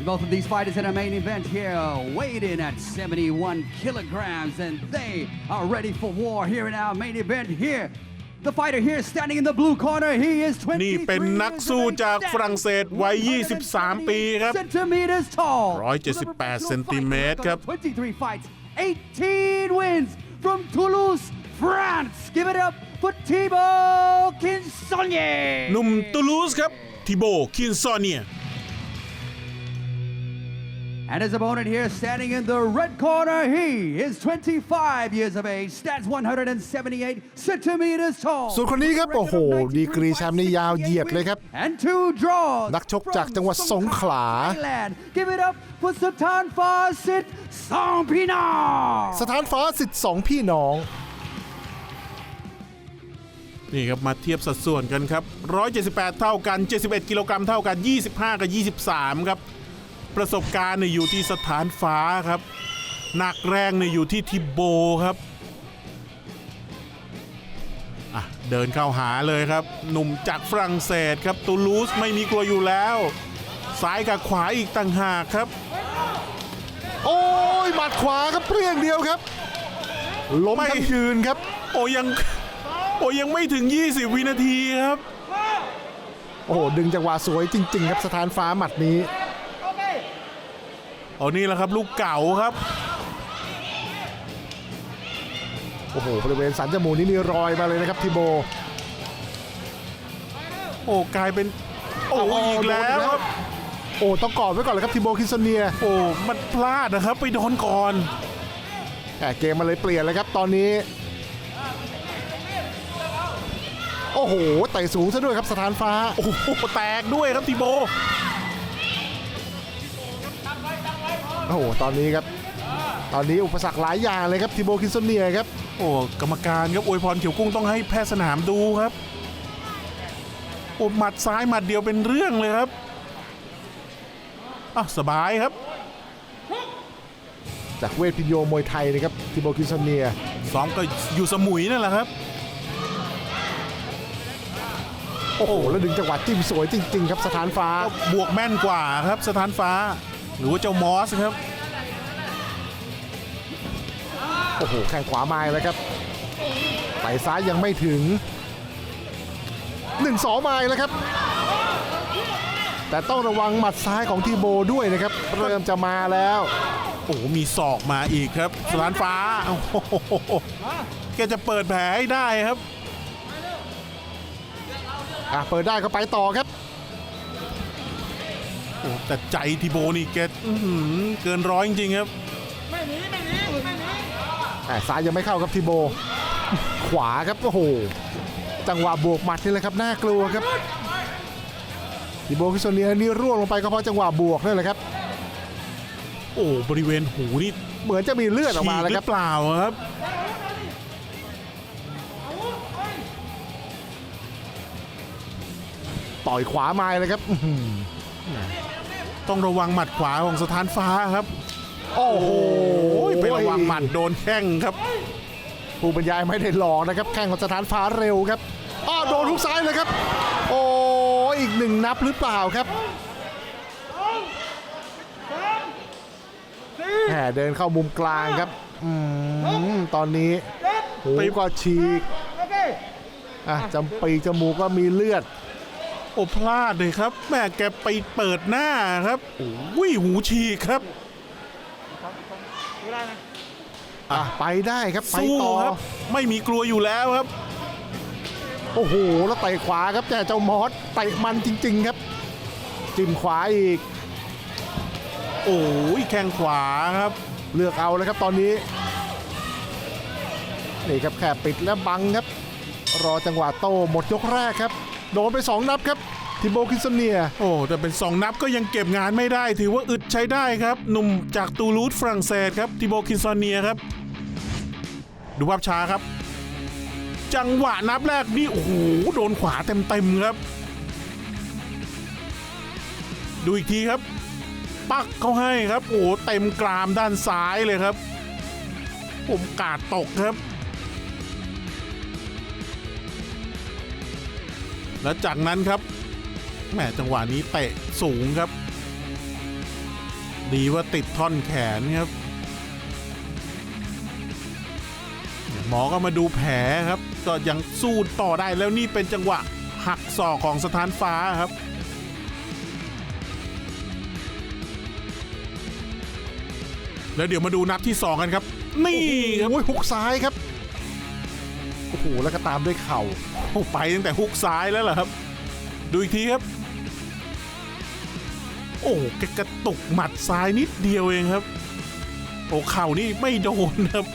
And both of these fighters in our main event here weighed in at 71 kilograms, and they are ready for war here in our main event here. The fighter here standing in the blue corner, he is 23 นี่เป็นนักสู้จากฝรั่งเศสวัย23ปีครับ centimeters tall 178เซนติเมตรครับ 23 fights 18 wins from Toulouse France give it up for Thibaut Kinsonnier หนุ่มตูลูสครับทิโบคินซอนเนีย And his opponent here standing in the red corner, he is 25 years of age, stands 178 centimeters tall. ส่วนคนนี้ครับ โอ้โห ดีกรีแชมป์นี่ยาวเหยียดเลยครับ And two draws. นักชกจากจังหวัดสงขลา Thailand. Give it up for Satan Fasit Songpinar. สถานฟ้าสิทธิ์สองพี่น้อง นี่ครับ มาเทียบสัดส่วนกันครับ 178 เท่ากัน 71 กิโลกรัมเท่ากัน 25 กับ 23 ครับ ประสบการณ์เนี่ยอยู่ที่สถานฟ้าครับหนักแรงเนี่ยอยู่ที่ทิโบครับอะเดินเข้าหาเลยครับ หนุ่มจากฝรั่งเศสครับตูลูสไม่มีกลัวอยู่แล้วซ้ายกับขวาอีกต่างหากครับ โอ้ยหมัดขวาครับเปรี้ยงเดียวครับล้มไม่ทั้งยืนครับ โอ้ยังโอ้ยังไม่ถึง 20 วินาทีครับ โอ้โหดึงจังหวะสวยจริง ๆ ครับสถานฟ้าหมัดนี้ เอานี่แหละครับลูกเก่าครับ โอ้โหบริเวณสันจมูกนี่มีรอยมาเลยนะครับทีโบ โอ้กลายเป็น โอ้เอาเอาอีกแล้วครับ โอ้ต้องกอดไว้ก่อนเลยครับทีโบคินโซเนียโอ้มันพลาดนะครับ ไปโดนก่อน แต่เกมมันเลยเปลี่ยนเลยครับตอนนี้ โอ้โหไต่สูงซะด้วยครับสถานฟ้า โอ้โหแตกด้วยครับทีโบ โอ้โหตอนนี้ครับตอนนี้อุปสรรคหลายอย่างเลยครับทีโบคินโซเนียครับโอ้กรรมการครับอวยพรเขียวกุ้งต้องให้แพทย์สนามดูครับโอ้หมัดซ้ายหมัดเดียวเป็นเรื่องเลยครับอะสบายครับ จากเวทพินโยมวยไทยนะครับทีโบคินโซเนียซ้อมก็อยู่สมุยนั่นแหละครับโอ้โหแล้วดึงจังหวะจิ้มสวยจริง ๆ ครับสถานฟ้าบวกแม่นกว่าครับสถานฟ้า หรือว่าเจ้ามอสครับ โอ้โหแข้งขวามาแล้วครับไต่ซ้ายยังไม่ถึง1 2มาแล้วครับ แต่ต้องระวังหมัดซ้ายของทีโบด้วยนะครับ เริ่มจะมาแล้ว โอ้โหมีศอกมาอีกครับสถานฟ้าโอ้โหแกจะเปิดแผลให้ได้ครับอะเปิดได้ก็ไปต่อครับโอ้แต่ใจทีโบนี่แกอื้อหือเกินร้อยจริงๆครับ แต่ซ้ายยังไม่เข้าครับทีโบ ขวาครับโอ้โหจังหวะบวกหมัดนี่แหละครับน่ากลัวครับทีโบคิโซเนียนี่ร่วงลงไปก็เพราะจังหวะบวกนี่แหละครับ โอ้บริเวณหูนี่เหมือนจะมีเลือดออกมาฉีกแล้วหครืรับอเปล่าครับต่อยขวามาเลยครับอื้อหือต้องระวังหมัดขวาของสถานฟ้าครับ โอ้โหโอ้ยไประวังหมัดโดนแข้งครับ ผู้บรรยายไม่ได้หลอกนะครับ แข่งของสถานฟ้าเร็วครับอ้าวโดนทุกซ้ายเลยครับ โอ้อีกหนึ่งนับหรือเปล่าครับแหมเดินเข้ามุมกลางครับอืมตอนนี้หูก็ฉีกอะจำปีจมูกก็มีเลือดโอ้พลาดเลยครับ แม่แกไปเปิดหน้าครับโอ้ยหูฉีกครับ อะไปได้ครับไปสู้ต่อครับ ไม่มีกลัวอยู่แล้วครับ โอ้โหแล้วเตะขวาครับแต่เจ้ามอสเตะมันจริง ๆ ครับ จิ้มขวาอีกโอ้ยแข้งขวาครับ เลือกเอาเลยครับตอนนี้นี่ครับแค่ปิดและบังครับ รอจังหวะโต้หมดยกแรกครับ โดนไป2นับครับ ทิโบคิสเนีย โอ้แต่เป็นสองนับก็ยังเก็บงานไม่ได้ ถือว่าอึดใช้ได้ครับ หนุ่มจากตูลูสฝรั่งเศสครับทิโบคินซเนียครับ ดูภาพช้าครับ จังหวะนับแรกนี่โอ้โหโดนขวาเต็มๆครับ ดูอีกทีครับ ปักเขาให้ครับ โอ้เต็มกรามด้านซ้ายเลยครับ ผมกาดตกครับแล้วจากนั้นครับ แหมจังหวะนี้เตะสูงครับ ดีว่าติดท่อนแขนครับ หมอก็มาดูแผลครับ ก็ยังสู้ต่อได้แล้วนี่เป็นจังหวะหักศอกของสถานฟ้าครับแล้วเดี๋ยวมาดูนัดที่ 2 กันครับ นี่ครับโอ้ยฮุกซ้ายครับ โอ้โห แล้วก็ตามด้วยเข่าโอ้ไปตั้งแต่ฮุกซ้ายแล้วเหรอครับ ดูอีกทีครับ โอ้แกกระตุกหมัดซ้ายนิดเดียวเองครับ โอ้เข่านี่ไม่โดนครับ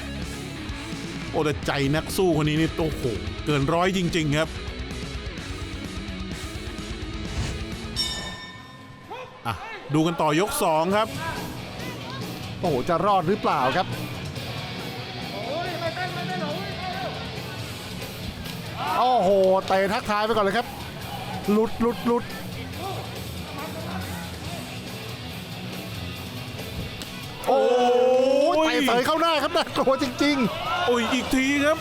โอ้แต่ใจนักสู้คนนี้นี่โอ้โหเกินร้อยจริง ๆ ครับอะดูกันต่อยก 2 ครับ โอ้โห จะรอดหรือเปล่าครับโอ้โหเตะทักทายไปก่อนเลยครับ หลุดหลุดหลุดโอ้ยเตะเสยเข้าหน้าครับน่ากลัวจริง โอ้ยอีกทีครับ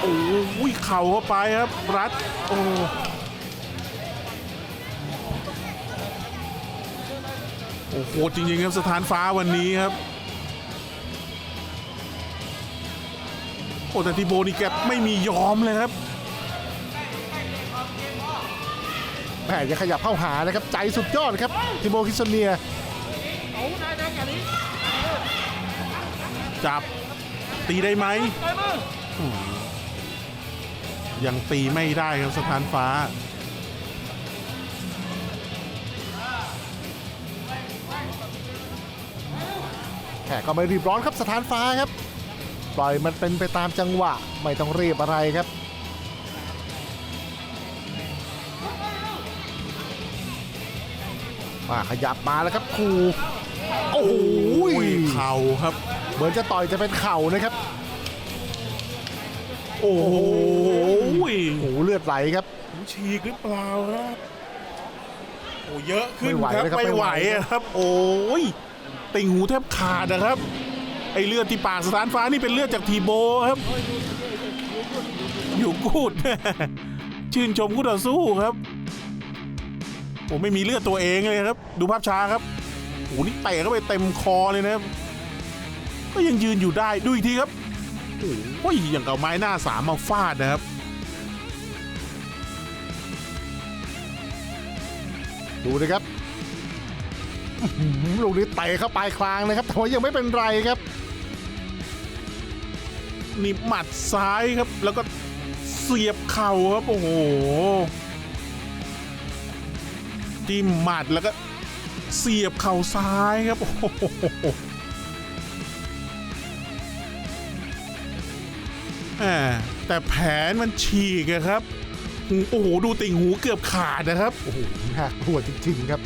โอ้ยเข่าเข้าไปครับ รัดโอ้โอ้โหจริงๆครับสถานฟ้าวันนี้ครับ โอ้แต่ทีโบนี่แกไม่มียอมเลยครับๆแหมยังขยับเข้าหานะครับ ใจสุดยอดครับทิโบคิสโซเนียจับตีได้ไหมอืมยังตีไม่ได้ครับสถานฟ้า แขกก็ไม่รีบร้อนครับสถานฟ้าครับ ปล่อยมันเป็นไปตามจังหวะ ไม่ต้องรีบอะไรครับ มาขยับมาแล้วครับครูโอ้โหเข่าครับ เหมือนจะต่อยจะเป็นเข่านะครับ โอ้โหโอ้โหเลือดไหลครับฉีกหรือเปล่าครับโอ้เยอะขึ้นไม่ไหวครับเลยครับไม่ไม่ไหไหววอะครับ โอ้ยติ่งหูแทบขาดนะครับ ไอเลือดที่ปากสถานฟ้านี่เป็นเลือดจากทีโบครับ อยู่กูด ชื่นชมคู่ต่อสู้ครับโอ้ไม่มีเลือดตัวเองเลยครับ ดูภาพช้าครับโอ้นี่เตะเข้าไปเต็มคอเลยนะครับ ก็ยังยืนอยู่ได้ดูอีกทีครับโอ้ยอย่างกับไม้หน้าสามมาฟาดนะครับดูนะครับอื้อหือลูกนี้เตะเข้าปลายคลางนะครับแต่ว่ายังไม่เป็นไรครับ นี่หมัดซ้ายครับ แล้วก็เสียบเข่าครับ โอ้โหจิ้มหมัดแล้วก็เสียบเข่าซ้ายครับโอ้โหแต่แผนมันฉีกอะครับ โอ้โห ดูติ่งหูเกือบขาดนะครับ โอ้โหน่ากลัวจริงๆครับ